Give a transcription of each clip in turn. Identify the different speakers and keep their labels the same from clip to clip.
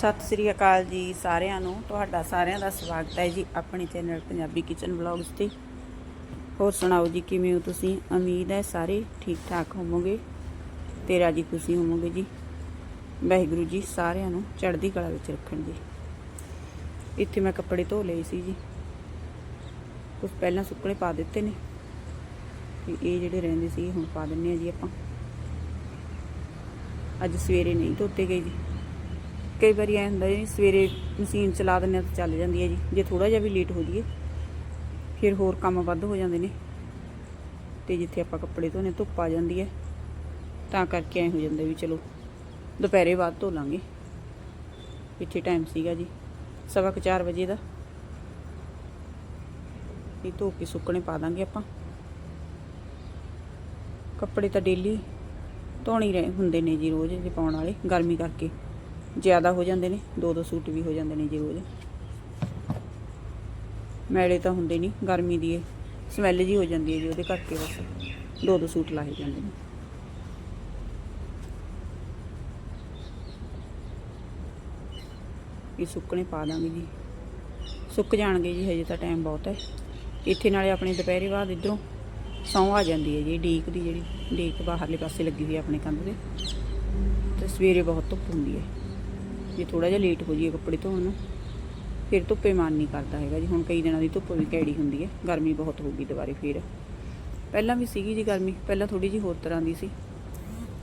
Speaker 1: ਸਤਿ ਸ੍ਰੀ ਅਕਾਲ ਜੀ ਸਾਰਿਆਂ ਨੂੰ। ਤੁਹਾਡਾ ਸਾਰਿਆਂ ਦਾ ਸਵਾਗਤ ਹੈ ਜੀ ਆਪਣੇ ਚੈਨਲ ਪੰਜਾਬੀ ਕਿਚਨ ਵਲੌਗਸ ਤੇ। ਹੋਰ ਸੁਣਾਓ ਜੀ, ਕਿਵੇਂ ਹੋ ਤੁਸੀਂ? ਉਮੀਦ ਹੈ ਸਾਰੇ ਠੀਕ ਠਾਕ ਹੋਵੋਗੇ ਤੇ ਰਾਜੀ ਖੁਸ਼ੀ ਹੋਵੋਗੇ ਜੀ। ਵਾਹਿਗੁਰੂ ਜੀ ਸਾਰਿਆਂ ਨੂੰ ਚੜ੍ਹਦੀ ਕਲਾ ਵਿੱਚ ਰੱਖਣ ਜੀ। ਇੱਥੇ ਮੈਂ ਕੱਪੜੇ ਧੋ ਲਏ ਸੀ ਜੀ। ਕੁਝ ਪਹਿਲਾਂ ਸੁੱਕਣੇ ਪਾ ਦਿੱਤੇ ਨੇ। ਤੇ ਇਹ ਜਿਹੜੇ ਰਹਿੰਦੇ ਸੀ ਹੁਣ ਪਾ ਦਿੰਨੇ ਆ ਜੀ ਆਪਾਂ। ਅੱਜ ਸਵੇਰੇ ਨਹੀਂ ਧੋਤੇ ਗਏ ਜੀ। ਕਈ ਵਾਰੀ ਐ ਹੁੰਦਾ ਜੀ, ਸਵੇਰੇ ਮਸ਼ੀਨ ਚਲਾ ਦਿੰਦੇ ਆ ਤਾਂ ਚੱਲ ਜਾਂਦੀ ਹੈ ਜੀ। ਜੇ ਥੋੜਾ ਜਿਹਾ ਵੀ ਲੇਟ ਹੋ ਜਾਈਏ, ਫਿਰ ਹੋਰ ਕੰਮ ਵੱਧ ਹੋ ਜਾਂਦੇ ਨੇ। ਤੇ ਜਿੱਥੇ ਆਪਾਂ ਕੱਪੜੇ ਧੋਨੇ, ਧੁੱਪ ਆ ਜਾਂਦੀ ਹੈ। ਤਾਂ ਕਰਕੇ ਐ ਹੋ ਜਾਂਦਾ ਵੀ ਚਲੋ, ਦੁਪਹਿਰੇ ਬਾਅਦ ਧੋ ਲਾਂਗੇ। ਇੱਥੇ ਟਾਈਮ ਸੀਗਾ ਜੀ, ਸਵਾ ਕੁ 4 ਵਜੇ ਦਾ। ਇਹ ਧੋ ਕੇ ਸੁੱਕਣੇ ਪਾ ਦਾਂਗੇ ਆਪਾਂ। ਕੱਪੜੇ ਤਾਂ ਡੇਲੀ ਧੋਣੀ ਰਹੇ, ਹੁੰਦੇ ਨੇ ਜੀ ਰੋਜ਼ ਜੇ ਪਾਉਣ ਵਾਲੇ, ਗਰਮੀ ਕਰਕੇ। ਜ਼ਿਆਦਾ ਹੋ ਜਾਂਦੇ ਨੇ, ਦੋ ਦੋ ਸੂਟ ਵੀ ਹੋ ਜਾਂਦੇ ਨੇ ਜੀ ਉਹਦੇ ਮੈਲੇ ਤਾਂ ਹੁੰਦੇ ਨਹੀਂ, ਗਰਮੀ ਦੀ ਇਹ ਸਮੈਲ ਜੀ ਹੋ ਜਾਂਦੀ ਹੈ ਜੀ ਉਹਦੇ ਕਰਕੇ ਬਸ ਦੋ ਦੋ ਸੂਟ ਲਾਏ ਜਾਂਦੇ ਨੇ। ਇਹ ਸੁੱਕਣੇ ਪਾ ਦਾਂਗੇ ਜੀ। ਸੁੱਕ ਜਾਣਗੇ ਜੀ, ਹਜੇ ਤਾਂ ਟਾਈਮ ਬਹੁਤ ਹੈ। ਇੱਥੇ ਨਾਲੇ ਆਪਣੇ ਦੁਪਹਿਰੇ ਬਾਅਦ ਇਧਰੋਂ ਸੌਂ ਆ ਜਾਂਦੀ ਹੈ ਜੀ, ਡੀਕ ਦੀ ਜਿਹੜੀ, ਡੀਕ ਬਾਹਰਲੇ ਪਾਸੇ ਲੱਗੀ ਹੋਈ ਹੈ ਆਪਣੇ ਕੰਧ ਦੇ ਤੇ ਸਵੇਰੇ ਬਹੁਤ ਧੁੱਪ ਹੁੰਦੀ ਹੈ। ਜੇ ਥੋੜਾ ਜਿਹਾ ਲੇਟ ਹੋ ਜਾਈਏ ਕੱਪੜੇ ਧੋਣ ਨੂੰ, ਫਿਰ ਧੁੱਪੇ ਮਨ ਨਹੀਂ ਕਰਦਾ ਹੈਗਾ ਜੀ। ਹੁਣ ਕਈ ਦਿਨਾਂ ਦੀ ਧੁੱਪ ਵੀ ਕੈੜੀ ਹੁੰਦੀ ਹੈ, ਗਰਮੀ ਬਹੁਤ ਹੋ ਗਈ ਦੁਬਾਰੇ ਫਿਰ। ਪਹਿਲਾਂ ਵੀ ਸੀਗੀ ਜੀ ਗਰਮੀ, ਪਹਿਲਾਂ ਥੋੜੀ ਜੀ ਹੋਰ ਤਰ੍ਹਾਂ ਦੀ ਸੀ।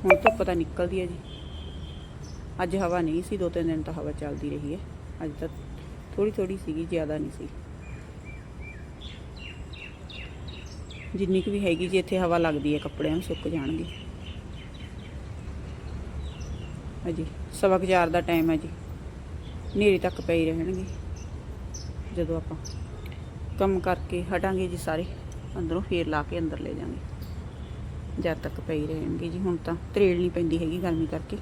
Speaker 1: ਹੁਣ ਧੁੱਪ ਤਾਂ ਨਿਕਲਦੀ ਹੈ ਜੀ। ਅੱਜ ਹਵਾ ਨਹੀਂ ਸੀ, ਦੋ ਤਿੰਨ ਦਿਨ ਤਾਂ ਹਵਾ ਚੱਲਦੀ ਰਹੀ ਹੈ। ਅੱਜ ਤਾਂ ਥੋੜੀ ਥੋੜੀ ਸੀਗੀ, ਜ਼ਿਆਦਾ ਨਹੀਂ ਸੀ। ਜਿੰਨੀ ਕੁ ਵੀ ਹੈਗੀ ਜੀ, ਇੱਥੇ ਹਵਾ ਲੱਗਦੀ ਹੈ, ਕੱਪੜਿਆਂ ਨੂੰ ਸੁੱਕ ਜਾਣਗੇ। ਹਾਂਜੀ, ਸਵਾ ਕੁ ਦਾ ਟਾਈਮ ਹੈ ਜੀ। ਹਨੇਰੇ ਤੱਕ ਪਈ ਰਹਿਣਗੇ, ਜਦੋਂ ਆਪਾਂ ਕੰਮ ਕਰਕੇ ਹਟਾਂਗੇ ਜੀ ਸਾਰੇ, ਅੰਦਰੋਂ ਫੇਰ ਲਾ ਕੇ ਅੰਦਰ ਲੈ ਜਾਵਾਂਗੇ ਜਦ ਤੱਕ ਪਈ ਰਹਿਣਗੇ ਜੀ, ਹੁਣ ਤਾਂ ਤਰੇਲ ਨਹੀਂ ਪੈਂਦੀ ਹੈਗੀ ਗਰਮੀ ਕਰਕੇ,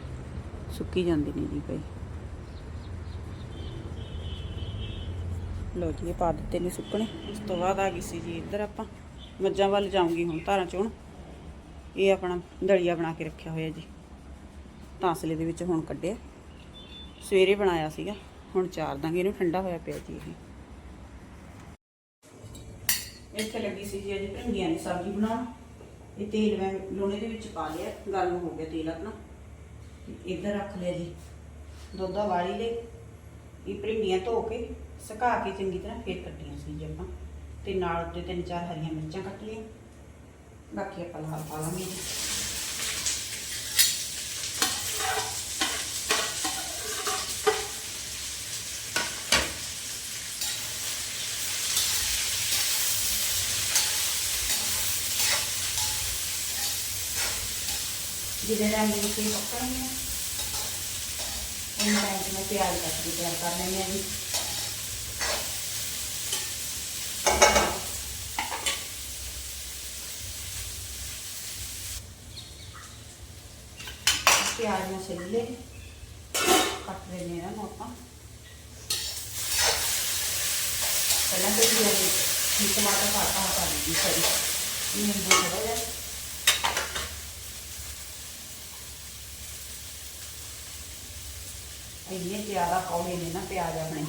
Speaker 1: ਸੁੱਕੀ ਜਾਂਦੀ ਨੇ ਜੀ ਪਏ ਲੋ ਜੀ, ਇਹ ਪਾ ਦਿੱਤੇ ਨੇ ਸੁੱਕਣੇ, ਉਸ ਤੋਂ ਬਾਅਦ ਆ ਗਈ ਸੀ ਜੀ ਇੱਧਰ ਆਪਾਂ। ਮੱਝਾਂ ਵੱਲ ਜਾਊਂਗੀ ਹੁਣ ਧਾਰਾਂ ਚੋਣ। ਇਹ ਆਪਣਾ ਦਲੀਆ ਬਣਾ ਕੇ ਰੱਖਿਆ ਹੋਇਆ ਜੀ। ਤਾਂਸਲੇ ਦੇ ਵਿੱਚ ਹੁਣ ਕੱਢਿਆ। ਸਵੇਰੇ ਬਣਾਇਆ ਸੀਗਾ, ਹੁਣ ਚਾਰ ਦਾਂਗੇ, ਇਹਨੂੰ ਠੰਡਾ ਹੋਇਆ ਪਿਆ ਜੀ ਇਹ। ਇੱਥੇ ਲੱਗੀ ਸੀ ਜੀ ਅੱਜ ਭਿੰਡੀਆਂ ਦੀ ਸਬਜ਼ੀ ਬਣਾਉਣ। ਇਹ ਤੇਲ ਮੈਂ ਲੋਹੇ ਦੇ ਵਿੱਚ ਪਾ ਲਿਆ, ਗਰਮ ਹੋ ਗਿਆ ਤੇਲ ਆਪਣਾ। ਇੱਧਰ ਰੱਖ ਲਿਆ ਜੀ, ਦੁੱਧ ਵਾਲੀ ਲਈ। ਇਹ ਭਿੰਡੀਆਂ ਧੋ ਕੇ, ਸੁਕਾ ਕੇ ਚੰਗੀ ਤਰ੍ਹਾਂ ਫੇਰ ਕੱਟੀਆਂ ਸੀ ਜੀ ਆਪਾਂ। ਤੇ ਨਾਲ ਉੱਤੇ ਤਿੰਨ ਚਾਰ ਹਰੀਆਂ ਮਿਰਚਾਂ ਕੱਟ ਲਈਆਂ। ਬਾਕੀ ਆਪਾਂ ਲਾਲ ਪਾ ਲਾਂਗੇ ਜਿਹਦੇ ਟਾਈਮ ਦੇ ਵਿੱਚ ਇਹ ਟਾਈਮ 'ਚ ਮੈਂ ਪਿਆਜ਼ ਕੱਟ ਕੇ ਤਿਆਰ ਕਰ ਲੈਂਦੀ ਹਾਂ ਜੀ। ਪਿਆਜ਼ ਨੂੰ ਛਿੱਲੇ ਕੱਟ ਲੈਣੇ ਆ ਆਪਾਂ। ਪਹਿਲਾਂ ਤੇ ਜੀ ਟਮਾਟਰ ਪਾਤਾ ਪਾ ਦਿੱਤੀ ਸਰੀ। ਨਿੰਬੂ ਥੋੜਾ ਜਿਹਾ ਇੰਨੇ ਜ਼ਿਆਦਾ ਕੌੜੇ ਨੇ ਨਾ ਪਿਆਜ਼ ਆਪਣੇ।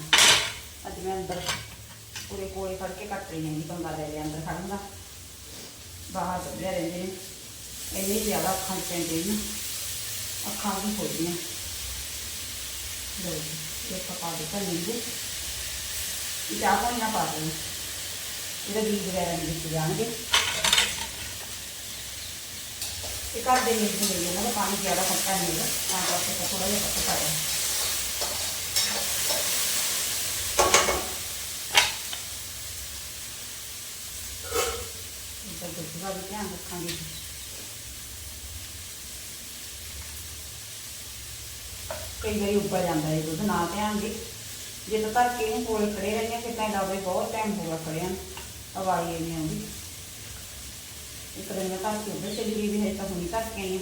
Speaker 1: ਅੱਜ ਮੈਂ ਅੰਦਰ ਪੂਰੇ ਕੋਲੇ ਫੜ ਕੇ ਕੱਟ ਰਹੀ ਹਾਂ ਜੀ ਪੰਗਾ ਲੈ ਲਿਆ ਅੰਦਰ ਖੜਨ ਦਾ। ਬਾਹਰ ਕੱਢਿਆ ਰਹਿੰਦੇ ਨੇ। ਇੰਨੇ ਜ਼ਿਆਦਾ ਅੱਖਾਂ 'ਚ ਪੈਂਦੇ ਨੇ। ਅੱਖਾਂ ਵੀ ਖੋਲਦੀਆਂ ਲੋ ਜੀ ਇਹ ਪਕਾ ਦਿੱਤਾ ਨਿੰਬੂ। ਇਹ ਚਾਹ ਪਾਣੀ ਨਾ ਪਾ ਦੇਣੀ ਇਹਦੇ ਬੀਜ ਵਗੈਰਾ ਨਹੀਂ ਵਿੱਚ ਜਾਣਗੇ। ਇਹ ਘਰ ਦੇ ਨਿੰਬੂ ਨੇ, ਇਹਨਾਂ ਦਾ ਪਾਣੀ ਜ਼ਿਆਦਾ ਖੱਟਾ ਨਹੀਂ ਹੈਗਾ। ਤਾਂ ਕਰਕੇ ਥੋੜਾ ਜਿਹਾ ਖੱਟਾ ਪਾਇਆ ਇੱਧਰ ਦੁੱਧ ਦਾ ਵੀ ਧਿਆਨ ਰੱਖਾਂਗੇ ਜੀ ਕਈ ਵਾਰੀ ਉੱਪਰ ਜਾਂਦਾ ਹੈ ਦੁੱਧ ਨਾ ਧਿਆਨ ਦੇ ਜੇ ਤਾਂ ਧਰ ਕੇ ਇਹਨੂੰ ਕੋਲ ਖੜੇ ਰਹਿੰਦੇ, ਫਿਰ ਤਾਂ ਡਾਬੇ ਬਹੁਤ ਟਾਈਮ ਹੋ ਗਿਆ ਖੜਿਆਂ ਨੂੰ ਆਵਾਜ਼ ਹੀ ਨਹੀਂ ਆਉਂਦੀ। ਇੱਕ ਦਿਨ ਮੈਂ ਧਰ ਕੇ ਉੱਧਰ ਚਲੀ ਗਈ ਵੀ ਹੈ ਤਾਂ ਹੁਣੀ ਧਰ ਕੇ ਆਈ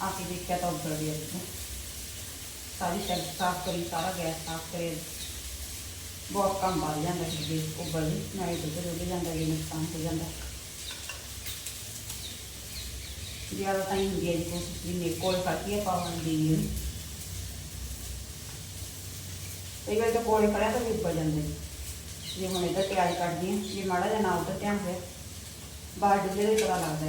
Speaker 1: ਹਾਂ ਆ ਕੇ ਦੇਖਿਆ ਤਾਂ ਉੱਧਰ ਗਿਆ ਦੁੱਧ ਸਾਰੀ ਸ਼ੈਲਫ ਸਾਫ਼ ਕਰੀ, ਸਾਰਾ ਗੈਸ ਸਾਫ਼ ਕਰੇ ਬਹੁਤ ਕੰਮ ਵੱਧ ਜਾਂਦਾ ਹੈ ਜੀ ਉੱਬਲ ਨਾਲੇ ਦੁੱਧ ਰੁੜ ਜਾਂਦਾ ਇਹ ਨੁਕਸਾਨ ਹੋ ਜਾਂਦਾ। ਜ਼ਿਆਦਾ ਤਾਂ ਹੀ ਹੁੰਦੀ ਹੈ ਜੀ ਕੋਸ਼ਿਸ਼ ਵੀ ਮੇਰੇ ਕੋਲ ਫੜਦੀ ਹੈ ਪਾਵਨ ਦੀ ਨਹੀਂ ਕਈ ਵਾਰ ਤਾਂ ਕੋਲੇ ਖੜਿਆ ਤਾਂ ਵੀ ਉੱਪਰ ਜਾਂਦੇ ਨੇ। ਜੇ ਹੁਣ ਇੱਧਰ ਪਿਆਜ਼ ਕੱਟਦੀ ਹਾਂ ਜੇ ਮਾੜਾ ਜਿਹਾ ਨਾ ਉੱਧਰ ਧਿਆਨ ਹੋਇਆ ਬਾਹਰ ਡੁੱਲੇ ਦੇ ਪਤਾ ਲੱਗਦਾ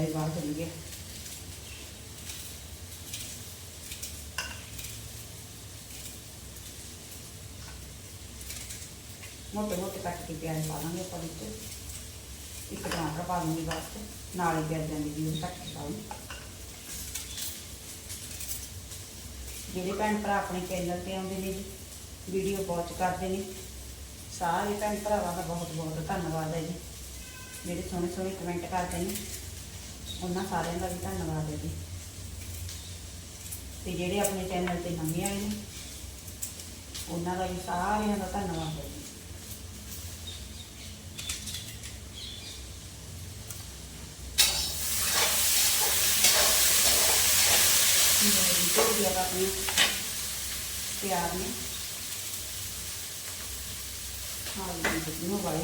Speaker 1: ਇੱਕ ਟਮਾਟਰ ਪਾ ਦੂੰਗੀ ਬਸ ਨਾਲ ਹੀ ਪਿਆਜ਼ਾਂ ਦੀ ਵੀ ਕੱਟ ਕੇ ਪਾਉਂ ਜਿਹੜੇ ਭੈਣ ਭਰਾ ਆਪਣੇ ਚੈਨਲ ਤੇ ਆਉਂਦੇ ਨੇ ਜੀ ਵੀਡੀਓ ਵਾਚ ਕਰਦੇ ਨੇ, ਸਾਰੇ ਭੈਣ ਭਰਾਵਾਂ ਦਾ ਬਹੁਤ ਬਹੁਤ ਧੰਨਵਾਦ ਹੈ ਜੀ। ਜਿਹੜੇ ਸੋਹਣੇ ਸੋਹਣੇ ਕਮੈਂਟ ਕਰਦੇ ਨੇ, ਉਹਨਾਂ ਸਾਰਿਆਂ ਦਾ ਵੀ ਧੰਨਵਾਦ ਹੈ ਜੀ। ਤੇ ਜਿਹੜੇ ਆਪਣੇ ਚੈਨਲ ਤੇ ਨਵੇਂ ਆਏ ਨੇ, ਉਹਨਾਂ ਦਾ ਵੀ ਸਾਰਿਆਂ ਦਾ ਧੰਨਵਾਦ ਹੈ ਜੀ। ਮੇਰੀ ਕੋਈ ਆਪਣੀ ਪਿਆਰ ਨੇ। ਹਾਂ ਜੀ ਬੁੱਧੂ ਵਾਲੇ।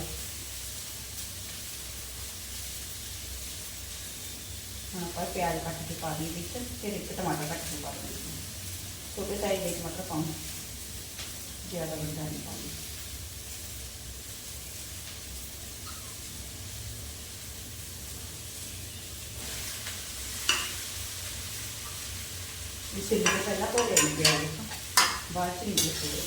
Speaker 1: ਹੁਣ ਆਪਾਂ ਪਿਆਜ਼ ਕੱਟ ਕੇ ਪਾ ਦਈਏ ਵਿੱਚ ਫਿਰ ਇੱਕ ਟਮਾਟਰ ਕੱਟ ਕੇ ਪਾ ਦਈਏ। ਛੋਟੇ ਸਾਈਜ਼ ਦੇ ਟਮਾਟਰ ਪਾਉਂ। ਜ਼ਿਆਦਾ ਵੱਡਾ ਨਹੀਂ ਪਾਉਂਦੀ। ਇਸੇ ਲਈ ਪਹਿਲਾਂ ਧੋ ਲੈਣੀ ਪਿਆਜ਼ ਬਾਅਦ ਚ ਨਹੀਂ ਧੋਦੇ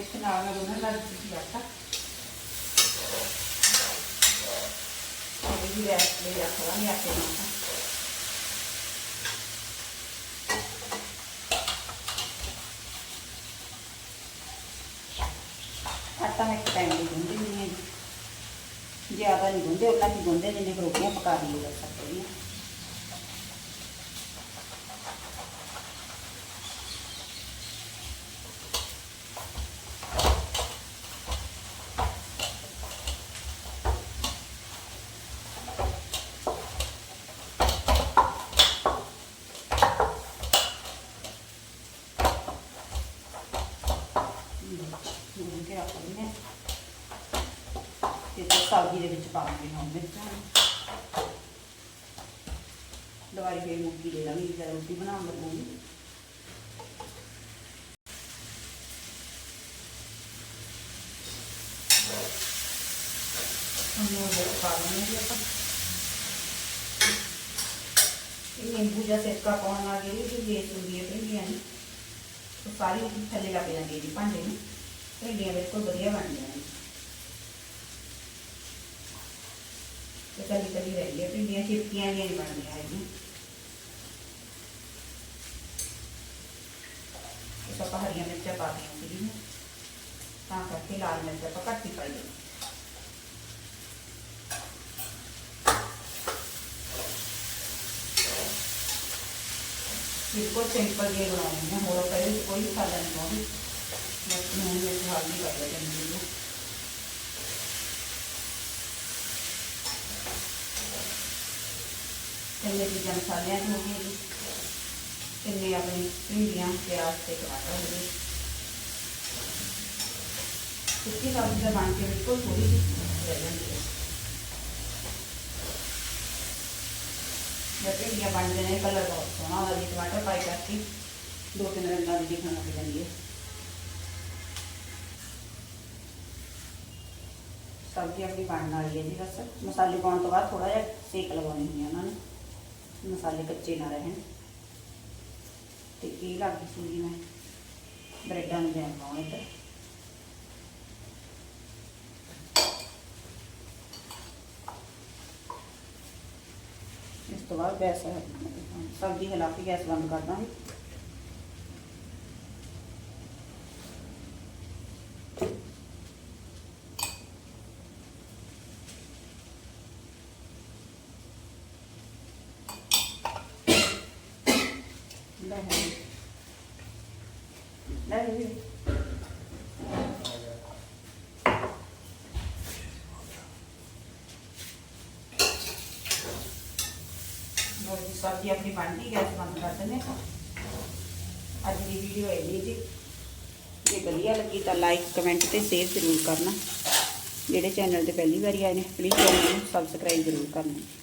Speaker 1: ਇੱਕ ਨਾਲ ਮੈਂ ਦੋਨਾਂ ਨਾਲ ਦਿੱਤੀ ਆਟਾ ਇਹ ਵੀ ਰੈਸਟ ਲਈ ਰੱਖਣਾ ਨਹੀਂ ਆਟੇ ਨਾਲ ਤਾਂ। ਮੈਂ ਇੱਕ ਟਾਈਮ ਦੀ ਗੁੰਨਦੀ ਨਹੀਂ ਹੈ ਜ਼ਿਆਦਾ ਨਹੀਂ ਗੁੰਨਦੇ ਉਹਨਾਂ ਹੀ ਗੁੰਨਦੇ ਜਿੰਨੇ ਰੋਟੀਆਂ ਪਕਾ ਲਈਏ ਸਕਦੇ ਹਾਂ ਗੁੰਨ ਕੇ ਰੱਖ ਲੈਂਦੇ ਹਾਂ ਤੇ ਫਿਰ ਸਬਜ਼ੀ ਦੇ ਵਿੱਚ ਪਾ ਦਿੰਦੇ ਹਾਂ ਮਿਰਚਾਂ ਦਵਾਈ ਫੇਰ ਮੁੱਕੀ ਦੇ ਦਾਂਗੀ ਜਦ ਰੋਟੀ ਬਣਾਉਣ ਲੱਗੂਗੀ। ਉਹਨੂੰ ਉਹ ਪਾ ਲੈਂਦੇ ਆਪਾਂ। ਇਹ ਨਿੰਬੂ ਜਾਂ ਸਿਰਕਾ ਪਾਉਣ ਨਾਲ ਜਿਹੜੀ ਵੀ ਵੇਸ ਹੁੰਦੀ ਹੈ ਭਿੰਡੀਆਂ ਦੀ ਉਹ ਸਾਰੀ ਥੱਲੇ ਲੱਗ ਜਾਂਦੀ ਹੈ ਜੀ ਭਾਂਡੇ ਨੂੰ। ਭਿੰਡੀਆਂ ਬਿਲਕੁਲ ਵਧੀਆ ਬਣਦੀਆਂ ਨੇ। ਤੇ ਕੱਲੀ ਕੱਲੀ ਰਹਿੰਦੀ ਹੈ ਭਿੰਡੀਆਂ ਚਿਪਕੀਆਂ ਜਿਹੀਆਂ ਨਹੀਂ ਬਣਦੀਆਂ ਹੈਗੀਆਂ ਇਸ ਆਪਾਂ ਹਰੀਆਂ ਮਿਰਚਾਂ ਪਾ ਦਿੱਤੀਆਂ ਸੀ ਤਾਂ ਕਰਕੇ ਲਾਲ ਮਿਰਚ ਆਪਾਂ ਘੱਟ ਹੀ ਪਾਈ ਹੈ ਬਿਲਕੁਲ ਸਿੰਪਲ ਜੇ ਬਣਾਉਣੀ ਹੈ ਹੋਰ ਪਹਿਲੇ ਕੋਈ ਮਸਾਲਾ ਨਹੀਂ ਪਾਉਂਦੀ ਬਸ ਨੂਨ ਮਿਰਚ ਹਲਦੀ ਕਰ ਲੈਂਦੀ ਕਿੰਨੇ ਚੀਜ਼ਾਂ ਮਸਾਲਿਆਂ ਦੀ ਹੋ ਗਈ ਜੀ ਕਿੰਨੇ ਆਪਣੀ ਭਿੰਡੀਆਂ ਪਿਆਜ਼ ਤੇ ਟਮਾਟਰ ਹੋ ਗਏ ਸੁੱਕੀ ਸਬਜ਼ੀ ਦਾ ਬਣ ਕੇ ਬਿਲਕੁਲ ਥੋੜੀ ਜਿਹੀ ਰਹਿ ਜਾਂਦੀ ਹੈ। ਜਦ ਭਿੰਡੀਆਂ ਬਣ ਜਾਂਦੇ ਨੇ, ਕਲਰ ਬਹੁਤ ਸੋਹਣਾ ਹੁੰਦਾ ਜੀ ਟਮਾਟਰ ਪਾਈ ਕਰਕੇ ਦੋ ਤਿੰਨ ਰੰਗਾਂ ਦੀ ਦਿਖਣ ਲੱਗ ਜਾਂਦੀ ਹੈ। ਸਬਜ਼ੀ ਆਪਣੀ ਬਣਨ ਵਾਲੀ ਹੈ ਜੀ ਬਸ। ਮਸਾਲੇ ਪਾਉਣ ਤੋਂ ਬਾਅਦ ਥੋੜਾ ਜਿਹਾ ਸੇਕ ਲਗਾਉਣੀ ਹੁੰਦੀ ਹੈ ਉਹਨਾਂ ਨੂੰ ਮਸਾਲੇ ਕੱਚੇ ਨਾ ਰਹਿਣ ਤੇ ਇਹ ਲੱਗ ਗਈ ਸੀ ਜੀ ਮੈਂ ਬ੍ਰੈਡਾਂ ਨੂੰ ਜੈਮ ਪਾਉਣ ਇੱਧਰ ਇਸ ਤੋਂ ਬਾਅਦ ਗੈਸ ਸਬਜ਼ੀ ਹਿਲਾ ਕੇ ਗੈਸ ਹੈ। ਲੈ ਜੀ ਸਬਜ਼ੀ ਆਪਣੀ ਬਣ ਗਈ, ਗੈਸ ਬੰਦ ਕਰ ਦਿੰਦੇ ਅੱਜ ਦੀ ਵੀਡੀਓ ਹੈ ਜੀ। ਜੇ ਵਧੀਆ ਲੱਗੀ ਤਾਂ ਲਾਈਕ ਕਮੈਂਟ ਤੇ ਸ਼ੇਅਰ ਜ਼ਰੂਰ ਕਰਨਾ। ਜਿਹੜੇ ਚੈਨਲ ਤੇ ਪਹਿਲੀ ਵਾਰੀ ਆਏ ਨੇ ਪਲੀਜ਼ ਚੈਨਲ ਨੂੰ ਸਬਸਕ੍ਰਾਈਬ ਜ਼ਰੂਰ ਕਰਨਾ।